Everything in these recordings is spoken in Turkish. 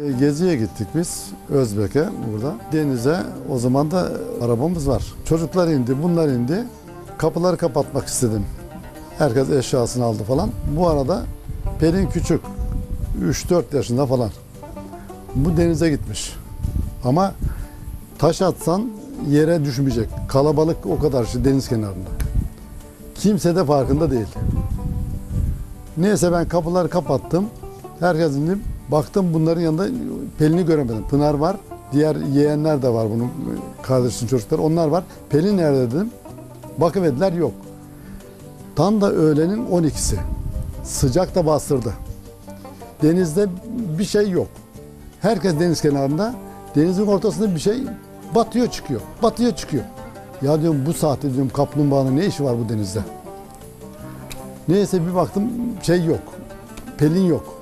E, Geziye gittik biz Özbek'e burada. Denize o zaman da arabamız var. Çocuklar indi, bunlar indi. Kapıları kapatmak istedim. Herkes eşyasını aldı falan. Bu arada Pelin küçük. 3-4 yaşında falan. Bu denize gitmiş. Ama taş atsan yere düşmeyecek. Kalabalık o kadar işte deniz kenarında. Kimse de farkında değil. Neyse ben kapıları kapattım. Herkes indi. Baktım bunların yanında Pelin'i göremedim. Pınar var. Diğer yeğenler de var bunun kardeşinin çocukları. Onlar var. Pelin nerede dedim. Bakıverdiler yok. Tam da öğlenin 12'si. Sıcak da bastırdı. Denizde bir şey yok. Herkes deniz kenarında. Denizin ortasında bir şey batıyor çıkıyor. Batıyor çıkıyor. Ya diyorum bu saatte diyorum kaplumbağanın ne işi var bu denizde? Neyse bir baktım şey yok. Pelin yok.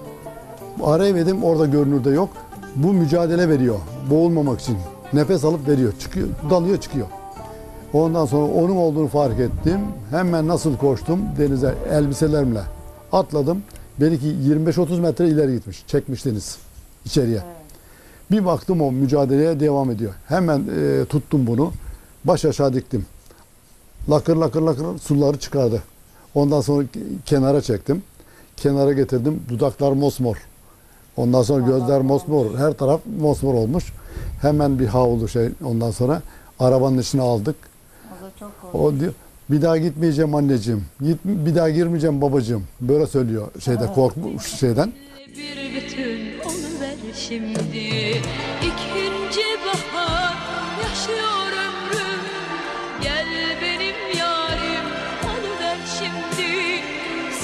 Arayamadım orada görünürde yok. Bu mücadele veriyor boğulmamak için. Nefes alıp veriyor. Çıkıyor, dalıyor çıkıyor. Ondan sonra onun olduğunu fark ettim. Hemen nasıl koştum denize elbiselerimle atladım. Belki 25-30 metre ileri gitmiş. Çekmiş deniz içeriye. Bir baktım o mücadeleye devam ediyor. Hemen e, tuttum bunu. Baş aşağı diktim. Lakır lakır lakır suları çıkardı. Ondan sonra kenara çektim. Kenara getirdim. Dudaklar mosmor. Ondan sonra gözler mosmor. Her taraf mosmor olmuş. Hemen bir havlu şey ondan sonra arabanın içine aldık. O da çok O diyor bir daha gitmeyeceğim anneciğim. Git, bir daha girmeyeceğim babacığım. Böyle söylüyor şeyde korkmuş şeyden. Bir bütün onu ver şimdi İkinci bahar yaşıyor ömrüm Gel benim yarim onu ver şimdi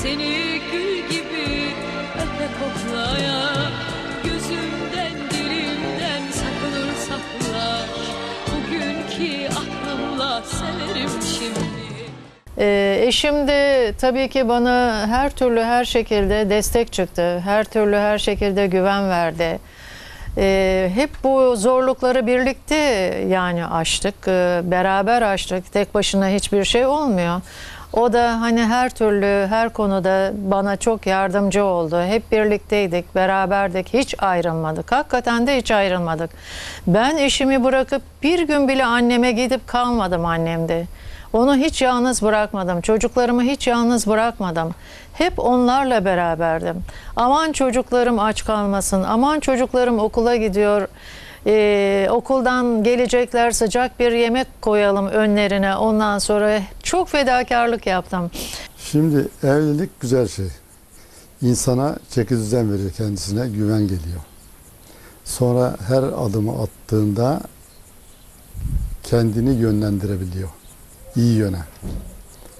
Seni gül gibi koklaya Gözümden dilimden sakınır saklar Bugünkü aklımla severim şimdi Ee, eşim de tabii ki bana her türlü her şekilde destek çıktı. Her türlü her şekilde güven verdi. Ee, hep bu zorlukları birlikte yani aştık. Ee, beraber aştık. Tek başına hiçbir şey olmuyor. O da hani her türlü her konuda bana çok yardımcı oldu. Hep birlikteydik, beraberdik, hiç ayrılmadık. Hakikaten de hiç ayrılmadık. Ben eşimi bırakıp bir gün bile anneme gidip kalmadım annemde. Onu hiç yalnız bırakmadım. Çocuklarımı hiç yalnız bırakmadım. Hep onlarla beraberdim. Aman çocuklarım aç kalmasın. Aman çocuklarım okula gidiyor. Ee, okuldan gelecekler sıcak bir yemek koyalım önlerine. Ondan sonra çok fedakarlık yaptım. Şimdi evlilik güzel şey. İnsana çeki düzen verir kendisine, güven geliyor. Sonra her adımı attığında kendini yönlendirebiliyor. İyi yöne.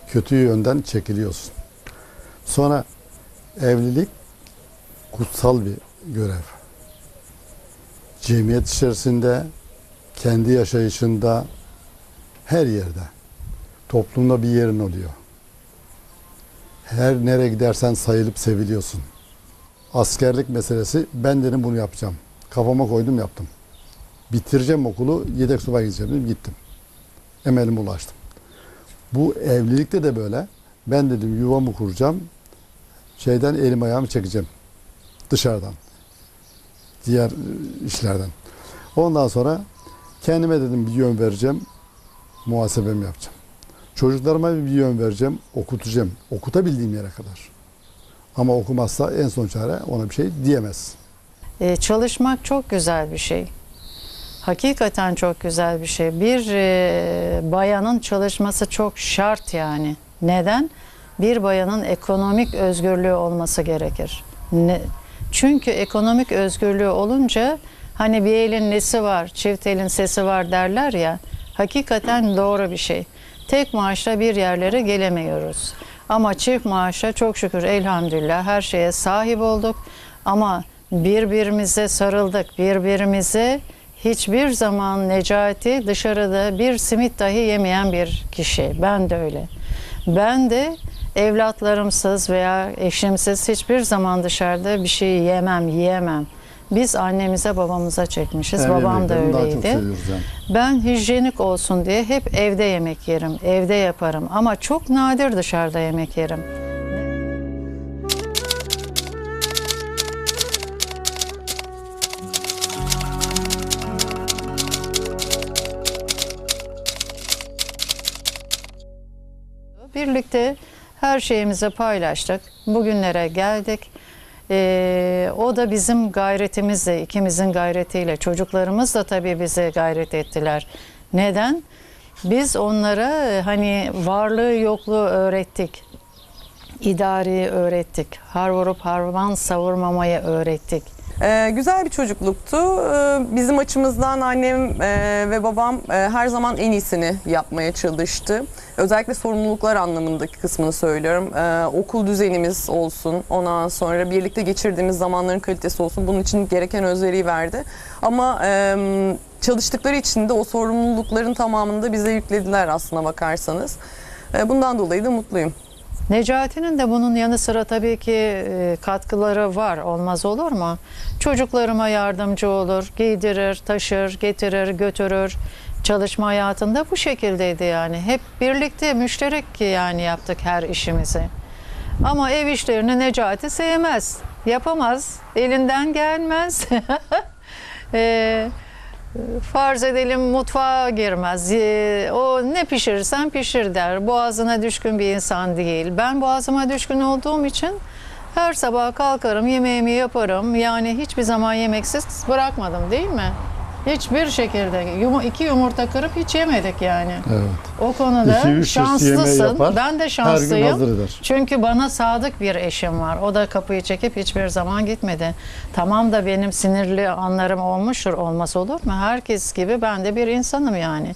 Kötü yönden çekiliyorsun. Sonra evlilik kutsal bir görev. Cemiyet içerisinde, kendi yaşayışında, her yerde. Toplumda bir yerin oluyor. Her nereye gidersen sayılıp seviliyorsun. Askerlik meselesi ben dedim bunu yapacağım. Kafama koydum yaptım. Bitireceğim okulu yedek subay gideceğim dedim gittim. Emelime ulaştım. Bu evlilikte de böyle. Ben dedim yuvamı kuracağım. Şeyden elim ayağımı çekeceğim. Dışarıdan. Diğer e, işlerden. Ondan sonra kendime dedim bir yön vereceğim. Muhasebemi yapacağım. Çocuklarıma bir yön vereceğim, okutacağım. Okutabildiğim yere kadar. Ama okumazsa en son çare ona bir şey diyemez. Ee, çalışmak çok güzel bir şey. Hakikaten çok güzel bir şey. Bir e, bayanın çalışması çok şart yani. Neden? Bir bayanın ekonomik özgürlüğü olması gerekir. Ne? Çünkü ekonomik özgürlüğü olunca hani bir elin nesi var, çift elin sesi var derler ya. Hakikaten doğru bir şey. Tek maaşla bir yerlere gelemiyoruz. Ama çift maaşla çok şükür elhamdülillah her şeye sahip olduk. Ama birbirimize sarıldık, birbirimize hiçbir zaman Necati dışarıda bir simit dahi yemeyen bir kişi. Ben de öyle. Ben de evlatlarımsız veya eşimsiz hiçbir zaman dışarıda bir şey yemem, yiyemem. Biz annemize babamıza çekmişiz. Ev Babam da öyleydi. Ben hijyenik olsun diye hep evde yemek yerim, evde yaparım ama çok nadir dışarıda yemek yerim. Birlikte her şeyimizi paylaştık. Bugünlere geldik. Ee, o da bizim gayretimizle, ikimizin gayretiyle. Çocuklarımız da tabii bize gayret ettiler. Neden? Biz onlara e, hani varlığı yokluğu öğrettik. İdareyi öğrettik. Har vurup harman savurmamayı öğrettik. Ee, güzel bir çocukluktu. Ee, bizim açımızdan annem e, ve babam e, her zaman en iyisini yapmaya çalıştı. Özellikle sorumluluklar anlamındaki kısmını söylüyorum. Ee, okul düzenimiz olsun, ondan sonra birlikte geçirdiğimiz zamanların kalitesi olsun. Bunun için gereken özveriyi verdi. Ama e, çalıştıkları için de o sorumlulukların tamamını da bize yüklediler aslına bakarsanız. E, bundan dolayı da mutluyum. Necati'nin de bunun yanı sıra tabii ki e, katkıları var. Olmaz olur mu? Çocuklarıma yardımcı olur, giydirir, taşır, getirir, götürür. Çalışma hayatında bu şekildeydi yani. Hep birlikte müşterek yani yaptık her işimizi. Ama ev işlerini Necati sevmez. Yapamaz. Elinden gelmez. Eee Farz edelim mutfağa girmez. Ee, O ne pişirirsen pişir der. Boğazına düşkün bir insan değil. Ben boğazıma düşkün olduğum için her sabah kalkarım, yemeğimi yaparım. Yani hiçbir zaman yemeksiz bırakmadım değil mi? Hiçbir şekilde. Yum- iki yumurta kırıp hiç yemedik yani. Evet. O konuda İki, üç şanslısın. yapar, ben de Her gün şanslıyım. Çünkü bana sadık bir eşim var. O da kapıyı çekip hiçbir zaman gitmedi. Tamam da benim sinirli anlarım olmuştur. Olmaz olur mu? Herkes gibi ben de bir insanım yani.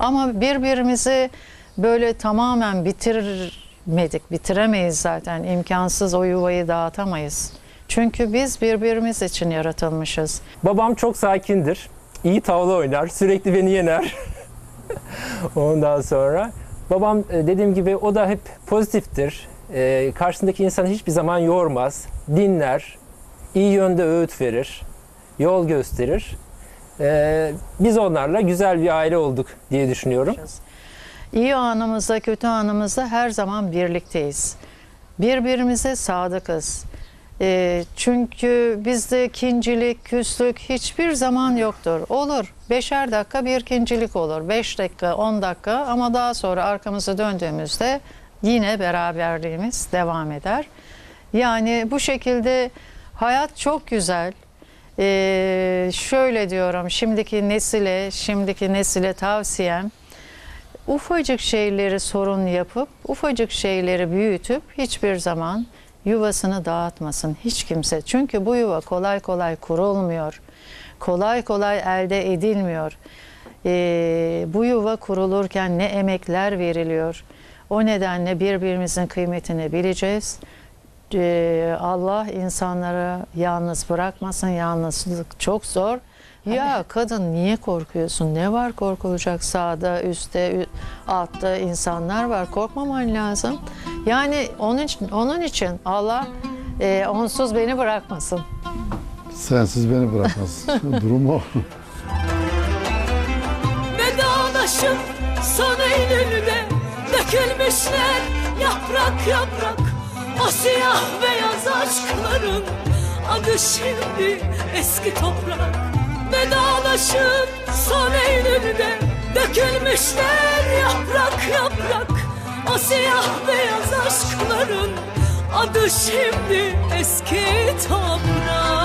Ama birbirimizi böyle tamamen bitirmedik. Bitiremeyiz zaten. İmkansız o yuvayı dağıtamayız. Çünkü biz birbirimiz için yaratılmışız. Babam çok sakindir. İyi tavla oynar. Sürekli beni yener. Ondan sonra babam e, dediğim gibi o da hep pozitiftir. E, karşısındaki insanı hiçbir zaman yormaz. Dinler. iyi yönde öğüt verir. Yol gösterir. E, biz onlarla güzel bir aile olduk diye düşünüyorum. İyi anımızda, kötü anımızda her zaman birlikteyiz. Birbirimize sadıkız. Ee, çünkü bizde kincilik, küslük hiçbir zaman yoktur. Olur. Beşer dakika bir kincilik olur. Beş dakika, on dakika ama daha sonra arkamızı döndüğümüzde yine beraberliğimiz devam eder. Yani bu şekilde hayat çok güzel. Ee, şöyle diyorum, şimdiki nesile, şimdiki nesile tavsiyem ufacık şeyleri sorun yapıp ufacık şeyleri büyütüp hiçbir zaman yuvasını dağıtmasın hiç kimse. Çünkü bu yuva kolay kolay kurulmuyor. Kolay kolay elde edilmiyor. Ee, bu yuva kurulurken ne emekler veriliyor. O nedenle birbirimizin kıymetini bileceğiz. Ee, Allah insanları yalnız bırakmasın. Yalnızlık çok zor. Ya kadın niye korkuyorsun? Ne var korkulacak? Sağda, üstte, altta insanlar var. Korkmaman lazım. Yani onun için, onun için Allah e, onsuz beni bırakmasın. Sensiz beni bırakmaz. Durum o. Vedalaşıp son Eylül'de Dökülmüşler yaprak yaprak O siyah beyaz aşkların Adı şimdi eski toprak Vedalaşıp son Eylül'de Dökülmüşler yaprak yaprak O siyah beyaz aşkların Adı şimdi eski toprak